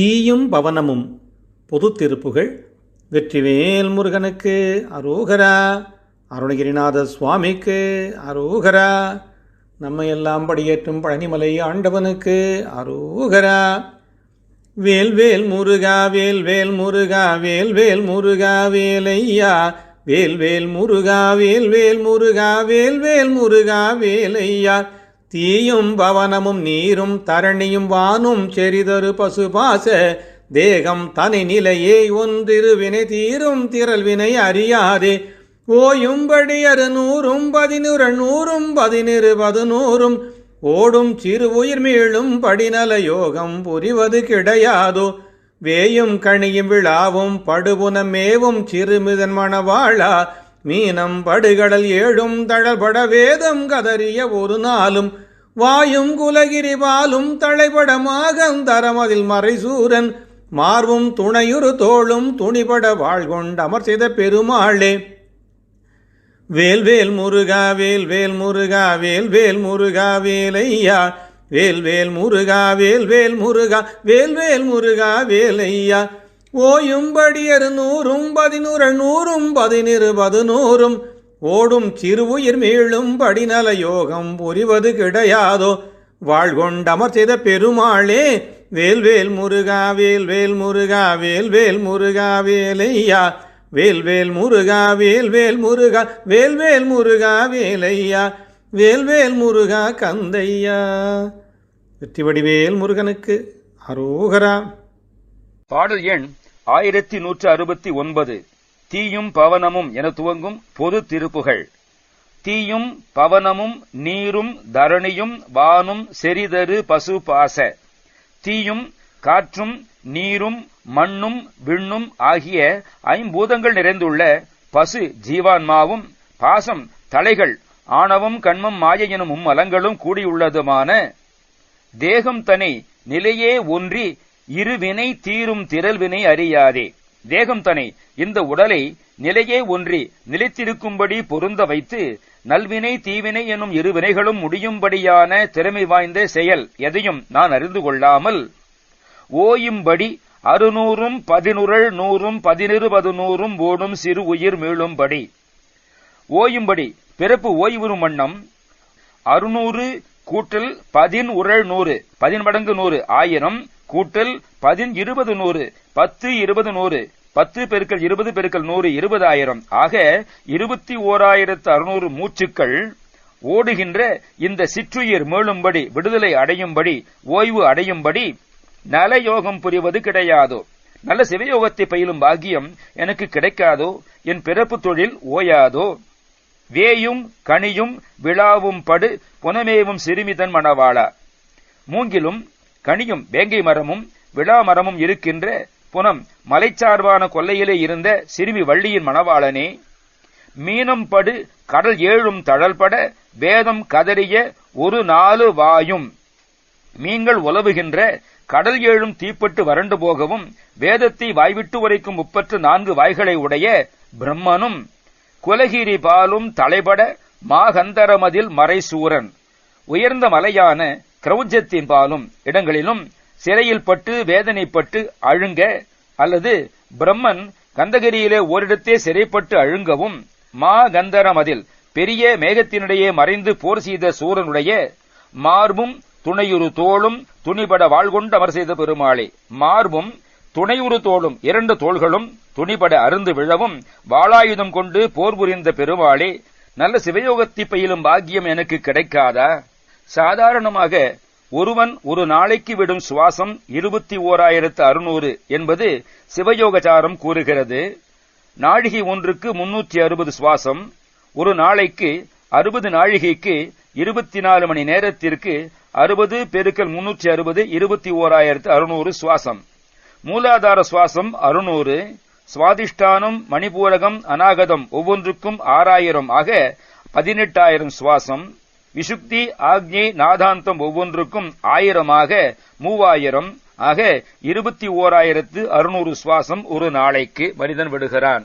தீயும் பவனமும் பொது திருப்புகள் வெற்றிவேல் முருகனுக்கு அரோகரா அருணகிரிநாத சுவாமிக்கு அரோகரா நம்ம எல்லாம் படியேற்றும் பழனிமலை ஆண்டவனுக்கு அரோகரா. வேல் வேல் முருகா வேல் வேல் முருகா வேல் வேல் முருகா வேலையா. வேல் வேல் முருகா வேல் வேல் முருகா வேல் வேல் முருகா வேலையா. தீயும் பவனமும் நீரும் தரணியும் வானும் செறிதரு பசுபாச தேகம் தனி நிலையே ஒன்றிருவினை தீரும் திரள்வினை அறியாதே. ஓயும்படி அறு நூறும் பதினுற நூறும் பதினிரு பதினூறும் ஓடும் சிறு உயிர் மீளும் படிநல யோகம் புரிவது கிடையாதோ. வேயும் கணியும் விழாவும் படுபுனமேவும் சிறுமிதன் மணவாழா மீனம் படுகடல் ஏழும் தழபட வேதம் கதறிய ஒரு நாளும் வாயும் குலகிரி பாலும் தளைபடமாக தரமதில் மறைசூரன் மார்வும் துணையுறு தோளும் துணிபட வாழ்கொண்ட அமர்சித பெருமாளே. வேல் வேல் முருகா வேல் வேல் முருகா வேல் வேல் முருகா வேலையா. வேல் வேல் முருகா வேல் வேல் முருகா வேல் வேல் முருகா வேலையா. ஓயும்படியரு நூறும் பதினூறு நூறும் பதினிரு பதினூறும் ஓடும் சிறுவுயிர் மீளும் படிநல யோகம் புரிவது கிடையாதோ? வாழ்கொண்டமர் செய்த பெருமாளே வேல்வேல் முருகா வேல்வேல் முருகா வேல்வேல் முருகா வேலையா? வேல்வேல் முருகா வேல்வேல் முருகா வேல்வேல் முருகா வேலையா? வேல்வேல் முருகா கந்தையா? வெற்றி வடிவேல் முருகனுக்கு அரோகரா. பாடல் எண் ஆயிரத்தி நூற்று அறுபத்தி ஒன்பது. தீயும் பவனமும் என துவங்கும் பொது திருப்புகள். தீயும் பவனமும் நீரும் தரணியும் வானும் செறிதரு பசு பாச. தீயும் காற்றும் நீரும் மண்ணும் விண்ணும் ஆகிய ஐம்பூதங்கள் நிறைந்துள்ள பசு ஜீவான்மாவும் பாசம் தலைகள் ஆணவம் கண்மம் மாய எனும் மும்மலங்களும் கூடியுள்ளதுமான. தேகம் தனி நிலையே ஒன்றி இருவினை தீரும் திரள்வினை அறியாதே. தேகம் தனை இந்த உடலை நிலையே ஒன்றி நிலைத்திருக்கும்படி பொருந்த வைத்து நல்வினை தீவினை எனும் இரு வினைகளும் முடியும்படியான திறமை வாய்ந்த செயல் எதையும் நான் அறிந்து கொள்ளாமல் ஓயும்படி அறுநூறும் பதினுரள் நூறும் பதினிரு நூறும் ஓடும் சிறு உயிர் மீளும்படி. ஓயும்படி பிறப்பு ஓய்வுறும் வண்ணம் அறுநூறு கூட்டல் பதின் உரள் நூறு பதின் மடங்கு நூறு ஆயிரம் கூட்டல் பதின் இருபது நூறு பத்து இருபது நூறு பத்து பெருக்கள் இருபது பெருக்கள் நூறு இருபதாயிரம். ஆக இருபத்தி ஓராயிரத்து அறுநூறு மூச்சுக்கள் ஓடுகின்ற இந்த சிற்றுயிர் மேலும்படி விடுதலை அடையும்படி ஓய்வு அடையும்படி நல யோகம் புரிவது கிடையாதோ. நல்ல சிவயோகத்தை பயிலும் பாக்கியம் எனக்கு கிடைக்காதோ? என் பிறப்பு தொழில் ஓயாதோ? வேயும் கனியும் விழாவும் படு புனமேவும் சிறுமிதன் மணவாளா. மூங்கிலும் கனியும் வேங்கை மரமும் விழா மரமும் இருக்கின்ற புனம் மலைச்சார்பான கொல்லையிலே இருந்த சிறுமி வள்ளியின் மணவாளனே மீனம் படு கடல் ஏழும் தழல்பட வேதம் கதறிய ஒரு நாலு வாயும். மீன்கள் உலவுகின்ற கடல் ஏழும் தீப்பட்டு வறண்டு போகவும் வேதத்தை வாய்விட்டு உரைக்கும் முப்பற்று நான்கு வாய்களை உடைய பிரம்மனும் குலகிரி பாலும் தலைபட மாகந்தரமதில் மறைசூரன். உயர்ந்த மலையான கிரௌஜத்தின் பாலும் இடங்களிலும் சிறையில் பட்டு வேதனைப்பட்டு அழுங்க அல்லது பிரம்மன் கந்தகிரியிலே ஓரிடத்தே சிறைப்பட்டு அழுங்கவும் மா கந்தரமதில் பெரிய மேகத்தினிடையே மறைந்து போர் செய்த சூரனுடைய மார்பும் துணையுறு தோளும் துணிபட வாழ்கொண்டு அமர் செய்த பெருமாளே. மார்பும் துணையுறு தோளும் இரண்டு தோள்களும் துணிபட அருந்து விழவும் வாளாயுதம் கொண்டு போர் புரிந்த பெருமாளே நல்ல சிவயோகத்தை பயிலும் பாக்கியம் எனக்கு கிடைக்காதா? சாதாரணமாக ஒருவன் ஒரு நாளைக்கு விடும் சுவாசம் இருபத்தி ஓராயிரத்து அறுநூறு என்பது சிவயோகச்சாரம் கூறுகிறது. நாழிகை ஒன்றுக்கு முன்னூற்றி அறுபது சுவாசம் ஒரு நாளைக்கு அறுபது நாழிகைக்கு இருபத்தி நாலு மணி நேரத்திற்கு அறுபது பெருக்கல் முன்னூற்றி அறுபது இருபத்தி ஓராயிரத்து அறுநூறு சுவாசம். மூலாதார சுவாசம் அறுநூறு சுவாதிஷ்டானம் மணிபூரகம் அநாகதம் ஒவ்வொன்றுக்கும் ஆறாயிரம் ஆக பதினெட்டாயிரம் சுவாசம். விசுக்தி ஆக்ஞை நாதாந்தம் ஒவ்வொன்றுக்கும் ஆயிரமாக மூவாயிரம். ஆக இருபத்தி ஓராயிரத்து அறுநூறு சுவாசம் ஒரு நாளைக்கு மனிதன் விடுகிறான்.